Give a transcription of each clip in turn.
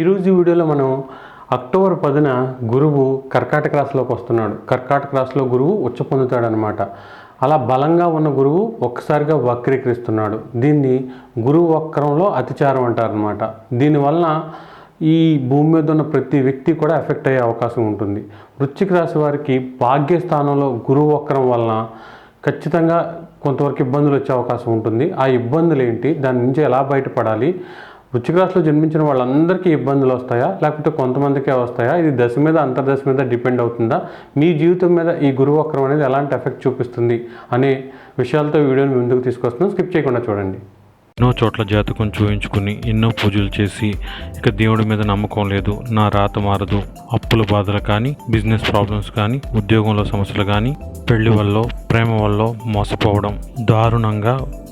ఈరోజు వీడియోలో మనం అక్టోబర్ పదిన గురువు కర్కాటక రాశిలోకి వస్తున్నాడు. కర్కాటక రాశిలో గురువు ఉచ్చ పొందుతాడనమాట అలా బలంగా ఉన్న గురువు ఒక్కసారిగా వక్రీకరిస్తున్నాడు. దీన్ని గురువు వక్రంలో అతిచారం అంటారనమాట దీనివలన ఈ భూమి మీద ఉన్న ప్రతి వ్యక్తి కూడా ఎఫెక్ట్ అయ్యే అవకాశం ఉంటుంది. వృశ్చిక రాశి వారికి భాగ్యస్థానంలో గురువు వక్రం వలన ఖచ్చితంగా కొంతవరకు ఇబ్బందులు వచ్చే అవకాశం ఉంటుంది. ఆ ఇబ్బందులు ఏంటి? దాని నుంచి ఎలా బయటపడాలి? వృచ్చిక రాశిలో జన్మించిన వాళ్ళందరికీ ఇబ్బందులు వస్తాయా? లేకపోతే కొంతమందికే వస్తాయా? ఇది దశ మీద అంతర్దశ మీద డిపెండ్ అవుతుందా? మీ జీవితం మీద ఈ గురువు వక్రం అనేది ఎలాంటి ఎఫెక్ట్ చూపిస్తుంది అనే విషయాలతో వీడియోని ముందుకు తీసుకొస్తున్నాం. స్కిప్ చేయకుండా చూడండి. ఎన్నో చోట్ల జాతకం చూయించుకుని ఎన్నో పూజలు చేసి ఇక దేవుడి మీద నమ్మకం లేదు. నా రాత మారదు. అప్పుల బాధలు కానీ బిజినెస్ ప్రాబ్లమ్స్ కానీ ఉద్యోగంలో సమస్యలు కానీ పెళ్ళి వల్ల ప్రేమ వల్ల మోసపోవడం దారుణంగా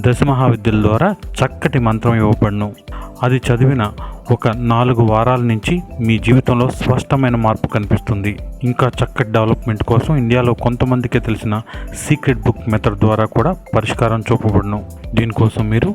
దశ మహావిద్యల ద్వారా చక్కటి మంత్రం ఇవ్వబడును. అది చదివిన ఒక నాలుగు వారాల నుంచి మీ జీవితంలో స్పష్టమైన మార్పు కనిపిస్తుంది. ఇంకా చక్కటి డెవలప్మెంట్ కోసం ఇండియాలో కొంతమందికే తెలిసిన సీక్రెట్ బుక్ మెథడ్ ద్వారా కూడా పరిష్కారం చూపబడును. దీనికోసం మీరు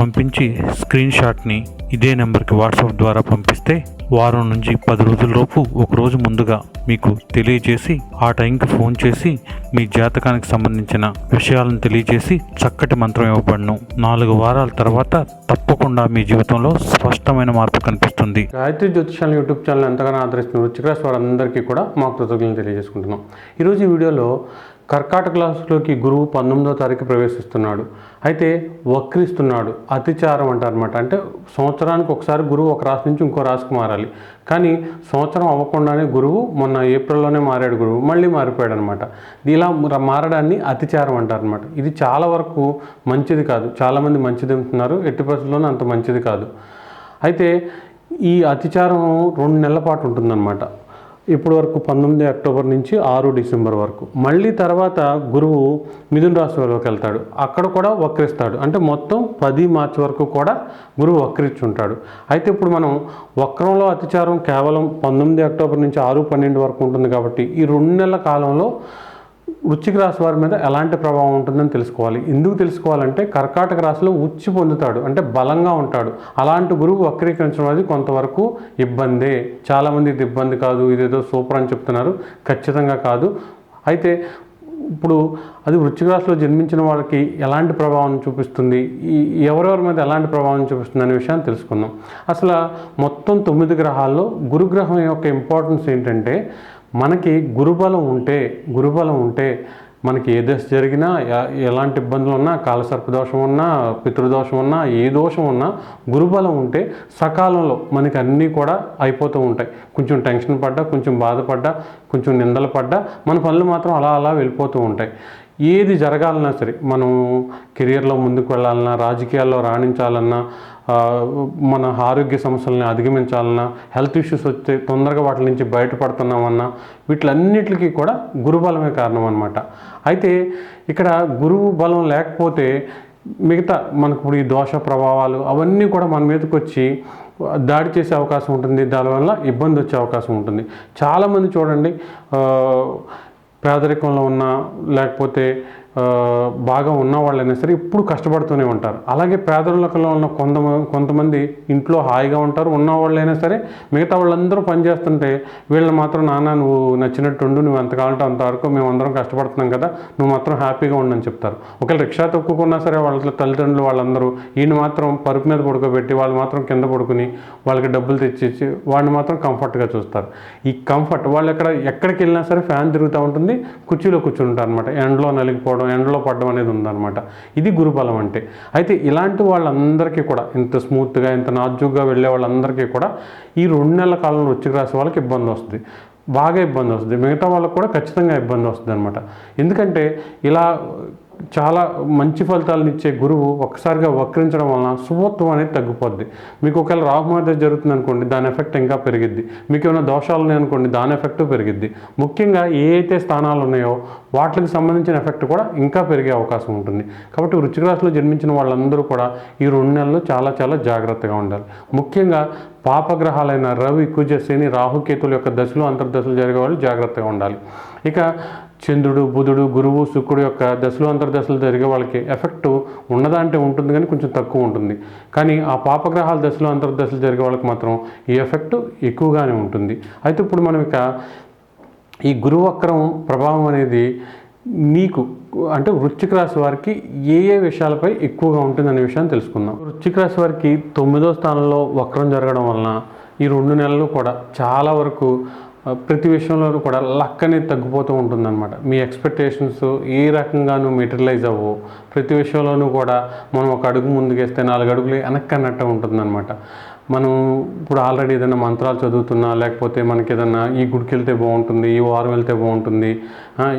పంపించి స్క్రీన్ షాట్ని ఇదే నెంబర్కి వాట్సాప్ ద్వారా పంపిస్తే వారం నుంచి పది రోజులలోపు ఒక రోజు ముందుగా మీకు తెలియజేసి ఆ టైంకి ఫోన్ చేసి మీ జాతకానికి సంబంధించిన విషయాలను తెలియజేసి చక్కటి మంత్రం ఇవ్వబడను. నాలుగు వారాల తర్వాత తప్పకుండా మీ జీవితంలో స్పష్టమైన మార్పు కనిపిస్తుంది. గాయత్రి జ్యోతిషాల యూట్యూబ్ ఛానల్ ఎంతగానో ఆదరిస్తున్న వృశ్చిక వారందరికీ కూడా మా కృతజ్ఞతలు తెలియజేసుకుంటున్నాం. ఈరోజు ఈ వీడియోలో కర్కాటక రాశిలోకి గురువు పంతొమ్మిదో తారీఖు ప్రవేశిస్తున్నాడు. అయితే వక్రిస్తున్నాడు. అతిచారం అంటారనమాట అంటే సంవత్సరానికి ఒకసారి గురువు ఒక రాశి నుంచి ఇంకో రాశికి మారాలి. కానీ సంవత్సరం అవ్వకుండానే గురువు మొన్న ఏప్రిల్లోనే మారాడు గురువు. మళ్ళీ మారిపోయాడు అనమాట ఇలా మారడాన్ని అతిచారం అంటారనమాట ఇది చాలా వరకు మంచిది కాదు. చాలామంది మంచిది అంటున్నారు. ఎట్టి పరిస్థితుల్లోనూ అంత మంచిది కాదు. అయితే ఈ అతిచారం రెండు నెలల పాటు ఉంటుందన్నమాట. ఇప్పటి వరకు పంతొమ్మిది అక్టోబర్ నుంచి ఆరు డిసెంబర్ వరకు. మళ్ళీ తర్వాత గురువు మిథున రాశిలోకి వెళ్తాడు. అక్కడ కూడా వక్రిస్తాడు. అంటే మొత్తం పది మార్చి వరకు కూడా గురువు వక్రించుంటాడు. అయితే ఇప్పుడు మనం వక్రంలో అతిచారం కేవలం పంతొమ్మిది అక్టోబర్ నుంచి ఆరు పన్నెండు వరకు ఉంటుంది కాబట్టి ఈ రెండు నెలల కాలంలో వృశ్చిక రాశి వారి మీద ఎలాంటి ప్రభావం ఉంటుందని తెలుసుకోవాలి. ఎందుకు తెలుసుకోవాలంటే కర్కాటక రాశిలో ఉచ్చి పొందుతాడు. అంటే బలంగా ఉంటాడు. అలాంటి గురువు వక్రీకరించడం అనేది కొంతవరకు ఇబ్బందే. చాలామంది ఇది ఇబ్బంది కాదు ఇదేదో సూపర్ అని చెప్తున్నారు. ఖచ్చితంగా కాదు. అయితే ఇప్పుడు అది వృశ్చిక రాశిలో జన్మించిన వాళ్ళకి ఎలాంటి ప్రభావం చూపిస్తుంది? ఈ ఎవరెవరి మీద ఎలాంటి ప్రభావం చూపిస్తుంది అనే విషయాన్ని తెలుసుకుందాం. అసలు మొత్తం తొమ్మిది గ్రహాల్లో గురుగ్రహం యొక్క ఇంపార్టెన్స్ ఏంటంటే మనకి గురుబలం ఉంటే గురుబలం ఉంటే మనకి ఏ దశ జరిగినా ఎలాంటి ఇబ్బందులు ఉన్నా కాలసర్పదోషం ఉన్నా పితృదోషం ఉన్నా ఏ దోషం ఉన్నా గురుబలం ఉంటే సకాలంలో మనకి అన్నీ కూడా అయిపోతూ ఉంటాయి. కొంచెం టెన్షన్ పడ్డా కొంచెం బాధపడ్డా కొంచెం నిందలు పడ్డా మన పనులు మాత్రం అలా అలా వెళ్ళిపోతూ ఉంటాయి. ఏది జరగాలన్నా సరే మనం కెరియర్లో ముందుకు వెళ్ళాలన్నా రాజకీయాల్లో రాణించాలన్నా మన ఆరోగ్య సమస్యలను అధిగమించాలన్నా హెల్త్ ఇష్యూస్ వస్తే తొందరగా వాటి నుంచి బయటపడుతున్నామన్నా వీటిలన్నిటికీ కూడా గురుబలమే కారణం అనమాట అయితే ఇక్కడ గురువు బలం లేకపోతే మిగతా మనకు ఇప్పుడు ఈ దోష ప్రభావాలు అవన్నీ కూడా మన మీదకి వచ్చి దాడి చేసే అవకాశం ఉంటుంది. దానివల్ల ఇబ్బంది వచ్చే అవకాశం ఉంటుంది. చాలామంది చూడండి పేదరికంలో ఉన్న లేకపోతే బాగా ఉన్న వాళ్ళైనా సరే ఇప్పుడు కష్టపడుతూనే ఉంటారు. అలాగే పేదరికంలో ఉన్న కొంత కొంతమంది ఇంట్లో హాయిగా ఉంటారు. ఉన్న వాళ్ళైనా సరే మిగతా వాళ్ళందరూ పనిచేస్తుంటే వీళ్ళు మాత్రం నాన్న నువ్వు నచ్చినట్టుండు నువ్వు ఎంత కావాలంటే అంతవరకు మేము అందరం కష్టపడుతున్నాం కదా. నువ్వు మాత్రం హ్యాపీగా ఉండని చెప్తారు. ఒకవేళ రిక్షా తొక్కుకున్నా సరే వాళ్ళ తల్లిదండ్రులు వాళ్ళందరూ ఈయన మాత్రం పరుపు మీద పడుకోబెట్టి వాళ్ళు మాత్రం కింద పడుకుని వాళ్ళకి డబ్బులు తెచ్చిచ్చి వాడిని మాత్రం కంఫర్ట్గా చూస్తారు. ఈ కంఫర్ట్ వాళ్ళు ఎక్కడ ఎక్కడికి వెళ్ళినా సరే ఫ్యాన్ తిరుగుతూ ఉంటుంది. కుర్చీలో కూర్చుంటారు అనమాట ఎండలో నలిగిపోవడం ఎండలో పడడం అనేది ఉందన్నమాట. ఇది గురుబలం అంటే. అయితే ఇలాంటి వాళ్ళందరికీ కూడా ఇంత స్మూత్గా ఇంత నాజుగ్గా వెళ్ళే వాళ్ళందరికీ కూడా ఈ రెండు నెలల కాలంలో వృచ్చిక రాశి వాళ్ళకి ఇబ్బంది వస్తుంది. బాగా ఇబ్బంది వస్తుంది. మిగతా వాళ్ళకు కూడా ఖచ్చితంగా ఇబ్బంది వస్తుంది అనమాట ఎందుకంటే ఇలా చాలా మంచి ఫలితాలను ఇచ్చే గురువు ఒక్కసారిగా వక్రించడం వలన శుభత్వం అనేది తగ్గిపోద్ది. మీకు ఒకవేళ రాహుమాత జరుగుతుంది అనుకోండి దాని ఎఫెక్ట్ ఇంకా పెరిగిద్ది. మీకు ఏమైనా దోషాలు ఉన్నాయి అనుకోండి దాని ఎఫెక్ట్ పెరిగిద్ది. ముఖ్యంగా ఏ అయితే స్థానాలు ఉన్నాయో వాటికి సంబంధించిన ఎఫెక్ట్ కూడా ఇంకా పెరిగే అవకాశం ఉంటుంది. కాబట్టి వృశ్చిక రాశిలో జన్మించిన వాళ్ళందరూ కూడా ఈ రెండు నెలలు చాలా చాలా జాగ్రత్తగా ఉండాలి. ముఖ్యంగా పాపగ్రహాలైన రవి కుజ శని రాహుకేతుల యొక్క దశలు అంతర్దశలు జరిగే వాళ్ళు జాగ్రత్తగా ఉండాలి. ఇక చంద్రుడు బుధుడు గురువు శుక్రుడు యొక్క దశలు అంతర్దశలు జరిగే వాళ్ళకి ఎఫెక్ట్ ఉన్నదా అంటే ఉంటుంది కానీ కొంచెం తక్కువ ఉంటుంది. కానీ ఆ పాపగ్రహాల దశలు అంతర్దశలు జరిగే వాళ్ళకి మాత్రం ఈ ఎఫెక్ట్ ఎక్కువగానే ఉంటుంది. అయితే ఇప్పుడు మనం ఇక ఈ గురువక్రం ప్రభావం అనేది మీకు అంటే వృశ్చిక రాశి వారికి ఏ ఏ విషయాలపై ఎక్కువగా ఉంటుందనే విషయాన్ని తెలుసుకుందాం. వృశ్చిక రాశి వారికి తొమ్మిదో స్థానంలో వక్రం జరగడం వలన ఈ రెండు నెలలు కూడా చాలా వరకు ప్రతి విషయంలోనూ కూడా లక్ అనేది తగ్గిపోతూ ఉంటుందన్నమాట. మీ ఎక్స్పెక్టేషన్స్ ఏ రకంగానూ మెటీరియలైజ్ అవ్వవు ప్రతి విషయంలోనూ కూడా మనం ఒక అడుగు ముందుకేస్తే నాలుగు అడుగులు వెనక్కి అన్నట్టు ఉంటుందన్నమాట. మనం ఇప్పుడు ఆల్రెడీ ఏదైనా మంత్రాలు చదువుతున్నా లేకపోతే మనకి ఏదైనా ఈ గుడికి వెళ్తే బాగుంటుంది ఈ వారం వెళ్తే బాగుంటుంది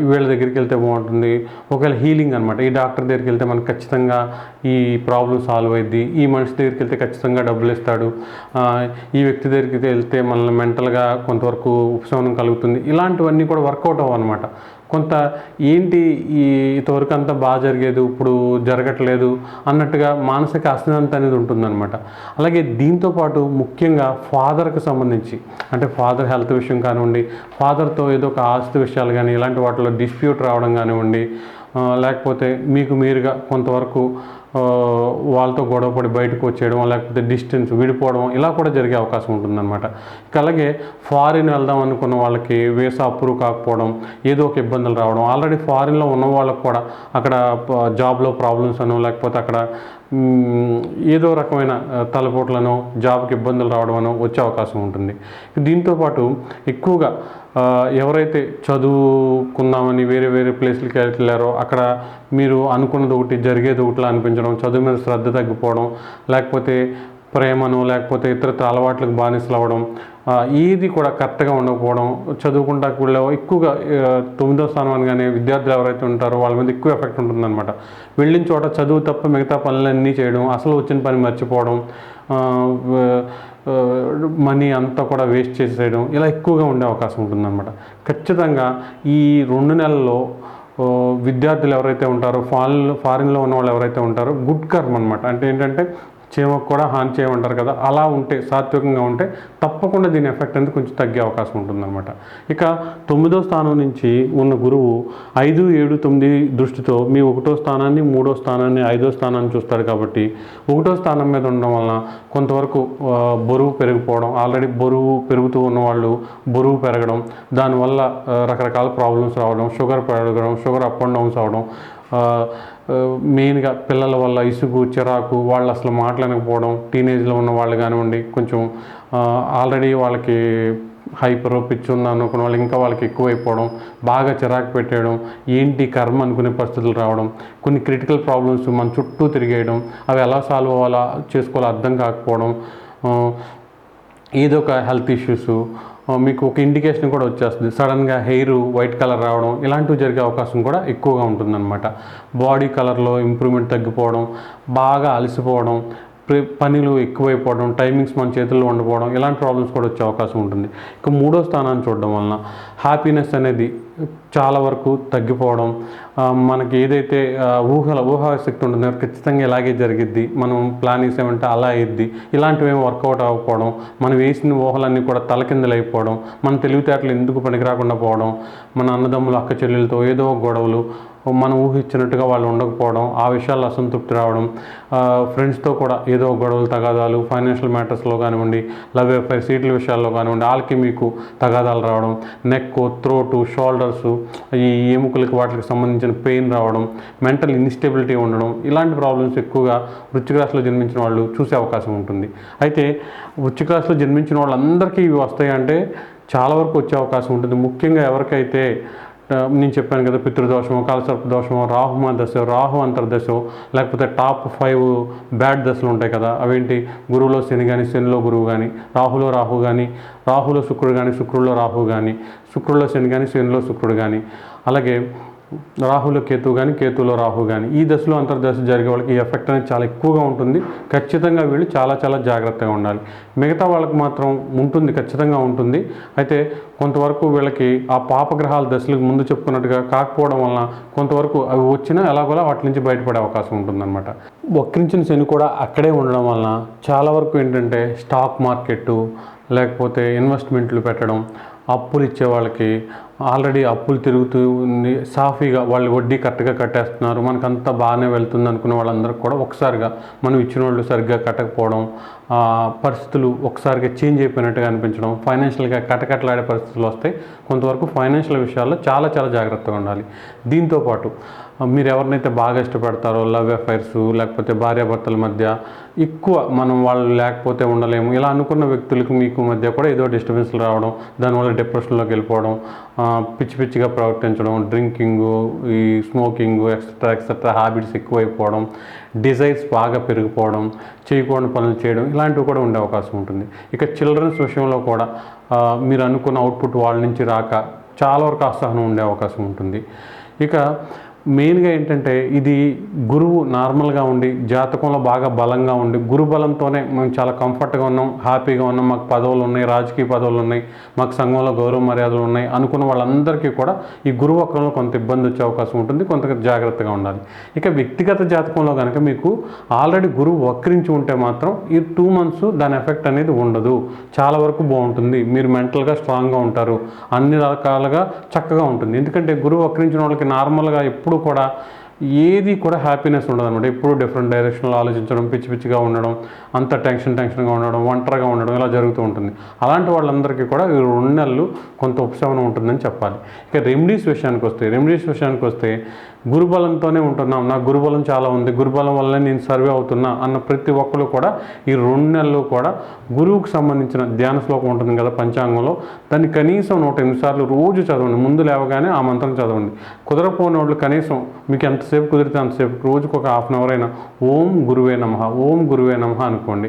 ఈ వీళ్ళ దగ్గరికి వెళ్తే బాగుంటుంది. ఒకవేళ హీలింగ్ అనమాట ఈ డాక్టర్ దగ్గరికి వెళ్తే మనకు ఖచ్చితంగా ఈ ప్రాబ్లం సాల్వ్ అయింది ఈ మనిషి దగ్గరికి వెళ్తే ఖచ్చితంగా డబ్బులు ఇస్తాడు. ఈ వ్యక్తి దగ్గరికి వెళ్తే మనల్ని మెంటల్గా కొంతవరకు ఉపశమనం కలుగుతుంది. ఇలాంటివన్నీ కూడా వర్కౌట్ అవ్వనమాట కొంత ఏంటి ఈ ఇంతవరకు అంతా బాగా జరిగేది ఇప్పుడు జరగట్లేదు అన్నట్టుగా మానసిక అశాంతి అనేది ఉంటుందన్నమాట. అలాగే దీంతో పాటు ముఖ్యంగా ఫాదర్కి సంబంధించి అంటే ఫాదర్ హెల్త్ విషయం కానివ్వండి ఫాదర్తో ఏదో ఒక ఆస్తి విషయాలు కానీ ఇలాంటి వాటిలో డిస్ప్యూట్ రావడం కానివ్వండి లేకపోతే మీకు మీరుగా కొంతవరకు వాళ్ళతో గొడవపడి బయటకు వచ్చేయడం లేకపోతే డిస్టెన్స్ విడిపోవడం ఇలా కూడా జరిగే అవకాశం ఉంటుందన్నమాట. ఇక అలాగే ఫారిన్ వెళ్దాం అనుకున్న వాళ్ళకి వీసా అప్రూవ్ కాకపోవడం ఏదో ఒక ఇబ్బందులు రావడం. ఆల్రెడీ ఫారిన్లో ఉన్న వాళ్ళకి కూడా అక్కడ జాబ్లో ప్రాబ్లమ్స్ అనో లేకపోతే అక్కడ ఏదో రకమైన తలపోట్లను జాబ్కి ఇబ్బందులు రావడం అనో వచ్చే అవకాశం ఉంటుంది. దీంతోపాటు ఎక్కువగా ఎవరైతే చదువుకుందామని వేరే వేరే ప్లేస్లకి వెళ్ళారో అక్కడ మీరు అనుకున్నది ఒకటి జరిగేది ఒకటిలా అనిపించడం చదువు మీద శ్రద్ధ తగ్గిపోవడం లేకపోతే ప్రేమను లేకపోతే ఇతరత్ర అలవాట్లకు బానిసలు అవ్వడం ఏది కూడా కరెక్ట్గా ఉండకపోవడం చదువుకుంటా కూడా ఎక్కువగా తొమ్మిదో స్థానం అనగానే విద్యార్థులు ఎవరైతే ఉంటారో వాళ్ళ మీద ఎక్కువ ఎఫెక్ట్ ఉంటుందన్నమాట. వెళ్ళిన చోట చదువు తప్ప మిగతా పనులన్నీ చేయడం అసలు వచ్చిన పని మర్చిపోవడం మనీ అంతా కూడా వేస్ట్ చేసేయడం ఇలా ఎక్కువగా ఉండే అవకాశం ఉంటుందన్నమాట. ఖచ్చితంగా ఈ రెండు నెలల్లో విద్యార్థులు ఎవరైతే ఉంటారో ఫారిన్ ఫారిన్లో ఉన్న వాళ్ళు ఎవరైతే ఉంటారో గుడ్ కర్మ అనమాట అంటే ఏంటంటే చీమకు కూడా హాని చేయమంటారు కదా అలా ఉంటే సాత్వికంగా ఉంటే తప్పకుండా దీని ఎఫెక్ట్ అనేది కొంచెం తగ్గే అవకాశం ఉంటుందన్నమాట. ఇక తొమ్మిదో స్థానం నుంచి ఉన్న గురువు ఐదు ఏడు తొమ్మిది దృష్టితో మీ ఒకటో స్థానాన్ని మూడో స్థానాన్ని ఐదో స్థానాన్ని చూస్తారు కాబట్టి ఒకటో స్థానం మీద ఉండడం వలన కొంతవరకు బరువు పెరిగిపోవడం ఆల్రెడీ బరువు పెరుగుతూ ఉన్న వాళ్ళు బరువు పెరగడం దానివల్ల రకరకాల ప్రాబ్లమ్స్ రావడం షుగర్ పెరగడం షుగర్ అప్ అండ్ డౌన్స్ అవడం మెయిన్గా పిల్లల వల్ల ఇసుగు చిరాకు వాళ్ళు అసలు మాట్లాడకపోవడం టీనేజ్లో ఉన్న వాళ్ళు కానివ్వండి కొంచెం ఆల్రెడీ వాళ్ళకి హైపర్ పిచ్చి ఉంది అనుకున్న వాళ్ళు ఇంకా వాళ్ళకి ఎక్కువైపోవడం బాగా చిరాకు పెట్టేయడం ఏంటి కర్మ అనుకునే పరిస్థితులు రావడం కొన్ని క్రిటికల్ ప్రాబ్లమ్స్ మన చుట్టూ తిరిగేయడం అవి ఎలా సాల్వ్ అవ్వాలా చేసుకోవాలో అర్థం కాకపోవడం ఏదో ఒక హెల్త్ ఇష్యూస్ మీకు ఒక ఇండికేషన్ కూడా వచ్చేస్తుంది. సడన్గా హెయిర్ వైట్ కలర్ రావడం ఇలాంటివి జరిగే అవకాశం కూడా ఎక్కువగా ఉంటుందన్నమాట. బాడీ కలర్లో ఇంప్రూవ్మెంట్ తగ్గిపోవడం బాగా అలసిపోవడం పనులు ఎక్కువైపోవడం టైమింగ్స్ మన చేతుల్లో ఉండకపోవడం ఇలాంటి ప్రాబ్లమ్స్ కూడా వచ్చే అవకాశం ఉంటుంది. ఇక మూడో స్థానాన్ని చూడడం వలన హ్యాపీనెస్ అనేది చాలా వరకు తగ్గిపోవడం మనకి ఏదైతే ఊహల ఊహాశక్తి ఉంటుందో ఖచ్చితంగా ఇలాగే జరిగిద్ది. మనం ప్లాన్ వేసామంటే అలా అయ్యిద్ది ఇలాంటివి ఏమి వర్కౌట్ అవ్వకపోవడం మనం వేసిన ఊహలన్నీ కూడా తలకిందలైపోవడం మన తెలివితేటలు ఎందుకు పనికిరాకుండా పోవడం మన అన్నదమ్ములు అక్క చెల్లెలతో ఏదో ఒక గొడవలు మనం ఊహించినట్టుగా వాళ్ళు ఉండకపోవడం ఆ విషయాల్లో అసంతృప్తి రావడం ఫ్రెండ్స్తో కూడా ఏదో గొడవలు తగాదాలు ఫైనాన్షియల్ మ్యాటర్స్లో కానివ్వండి లవ్ అఫైర్ సీట్ల విషయాల్లో కానివ్వండి వాళ్ళకి మీకు తగాదాలు రావడం నెక్ త్రోటు షోల్డర్స్ ఈ ఎముకలకి వాటికి సంబంధించిన పెయిన్ రావడం మెంటల్ ఇన్స్టెబిలిటీ ఉండడం ఇలాంటి ప్రాబ్లమ్స్ ఎక్కువగా వృశ్చిక రాశిలో జన్మించిన వాళ్ళు చూసే అవకాశం ఉంటుంది. అయితే వృశ్చిక రాశిలో జన్మించిన వాళ్ళందరికీ ఇవి వస్తాయి అంటే చాలా వరకు వచ్చే అవకాశం ఉంటుంది. ముఖ్యంగా ఎవరికైతే నేను చెప్పాను కదా పితృదోషము కాలసర్ప దోషము రాహుమ దశ రాహు అంతర్దశ లేకపోతే టాప్ ఫైవ్ బ్యాడ్ దశలు ఉంటాయి కదా అవేంటి? గురువులో శని కానీ శనిలో గురువు కానీ రాహులో రాహు కానీ రాహులో శుక్రుడు కానీ శుక్రుల్లో రాహు కానీ శుక్రుల్లో శని కానీ శనిలో శుక్రుడు కానీ అలాగే రాహులో కేతు కానీ కేతులో రాహు కానీ ఈ దశలో అంతర్దశ జరిగే వాళ్ళకి ఈ ఎఫెక్ట్ అనేది చాలా ఎక్కువగా ఉంటుంది. ఖచ్చితంగా వీళ్ళు చాలా చాలా జాగ్రత్తగా ఉండాలి. మిగతా వాళ్ళకి మాత్రం ఉంటుంది ఖచ్చితంగా ఉంటుంది. అయితే కొంతవరకు వీళ్ళకి ఆ పాపగ్రహాల దశలకు ముందు చెప్పుకున్నట్టుగా కాకపోవడం వలన కొంతవరకు అవి వచ్చినా ఎలాగోలా వాటి నుంచి బయటపడే అవకాశం ఉంటుందన్నమాట. వక్రించిన శని కూడా అక్కడే ఉండడం వలన చాలా వరకు ఏంటంటే స్టాక్ మార్కెట్టు లేకపోతే ఇన్వెస్ట్మెంట్లు పెట్టడం అప్పులు ఇచ్చే వాళ్ళకి ఆల్రెడీ అప్పులు తిరుగుతూ ఉంది సాఫీగా వాళ్ళు వడ్డీ కరెక్ట్గా కట్టేస్తున్నారు. మనకంతా బాగానే వెళ్తుంది అనుకునే వాళ్ళందరికీ కూడా ఒకసారిగా మనం ఇచ్చిన వాళ్ళు సరిగ్గా కట్టకపోవడం పరిస్థితులు ఒకసారిగా చేంజ్ అయిపోయినట్టుగా అనిపించడం ఫైనాన్షియల్గా కటకట్లాడే పరిస్థితులు వస్తాయి. కొంతవరకు ఫైనాన్షియల్ విషయాల్లో చాలా చాలా జాగ్రత్తగా ఉండాలి. దీంతోపాటు మీరు ఎవరినైతే బాగా ఇష్టపడతారో లవ్ అఫైర్స్ లేకపోతే భార్యాభర్తల మధ్య ఎక్కువ మనం వాళ్ళు లేకపోతే ఉండలేము. ఇలా అనుకున్న వ్యక్తులకు మీకు మధ్య కూడా ఏదో డిస్టర్బెన్స్లు రావడం దానివల్ల డిప్రెషన్లోకి వెళ్ళిపోవడం పిచ్చి పిచ్చిగా ప్రవర్తించడం డ్రింకింగ్ ఈ స్మోకింగ్ ఎక్సెట్రా ఎక్సెట్రా హ్యాబిట్స్ ఎక్కువైపోవడం డిజైర్స్ బాగా పెరిగిపోవడం చేయకూడని పనులు చేయడం ఇలాంటివి కూడా ఉండే అవకాశం ఉంటుంది. ఇక చిల్డ్రన్స్ విషయంలో కూడా మీరు అనుకున్న అవుట్పుట్ వాళ్ళ నుంచి రాక చాలా వరకు అసహనం ఉండే అవకాశం ఉంటుంది. ఇక మెయిన్గా ఏంటంటే ఇది గురువు నార్మల్గా ఉండి జాతకంలో బాగా బలంగా ఉండి గురు బలంతోనే మేము చాలా కంఫర్ట్గా ఉన్నాం హ్యాపీగా ఉన్నాం. మాకు పదవులు ఉన్నాయి రాజకీయ పదవులు ఉన్నాయి మాకు సంఘంలో గౌరవ మర్యాదలు ఉన్నాయి అనుకున్న వాళ్ళందరికీ కూడా ఈ గురువు వక్రంలో కొంత ఇబ్బంది వచ్చే అవకాశం ఉంటుంది కొంత జాగ్రత్తగా ఉండాలి. ఇక వ్యక్తిగత జాతకంలో కనుక మీకు ఆల్రెడీ గురువు వక్రించి ఉంటే మాత్రం ఈ టూ మంత్స్ దాని ఎఫెక్ట్ అనేది ఉండదు. చాలా వరకు బాగుంటుంది. మీరు మెంటల్గా స్ట్రాంగ్గా ఉంటారు. అన్ని రకాలుగా చక్కగా ఉంటుంది. ఎందుకంటే గురువు వక్రించిన వాళ్ళకి నార్మల్గా ఎప్పుడు కూడా ఏది కూడా హ్యాపీనెస్ ఉండదు అనమాట ఎప్పుడు డిఫరెంట్ డైరెక్షన్లో ఆలోచించడం పిచ్చి పిచ్చిగా ఉండడం అంత టెన్షన్ టెన్షన్గా ఉండడం ఒంటరిగా ఉండడం ఇలా జరుగుతూ ఉంటుంది. అలాంటి వాళ్ళందరికీ కూడా ఈ రెండు నెలలు కొంత ఉపశమనం ఉంటుందని చెప్పాలి. ఇక రెమెడీస్ విషయానికి వస్తే రెమెడీస్ విషయానికి వస్తే గురుబలంతోనే ఉంటున్నాం. నా గురుబలం చాలా ఉంది. గురుబలం వల్లనే నేను సర్వే అవుతున్నా అన్న ప్రతి ఒక్కరు కూడా ఈ రెండు నెలలు కూడా గురువుకు సంబంధించిన ధ్యాన శ్లోకం ఉంటుంది కదా పంచాంగంలో. దాన్ని కనీసం నూట ఎనిమిది సార్లు రోజు చదవండి. ముందు లేవగానే ఆ మంత్రం చదవండి. కుదరపోని వాళ్ళు కనీసం మీకు ఎంత ఎంతసేపు కుదిరితే అంతసేపు రోజుకు ఒక హాఫ్ అన్ అవర్ అయినా ఓం గురువే నమ ఓం గురువే నమ అనుకోండి.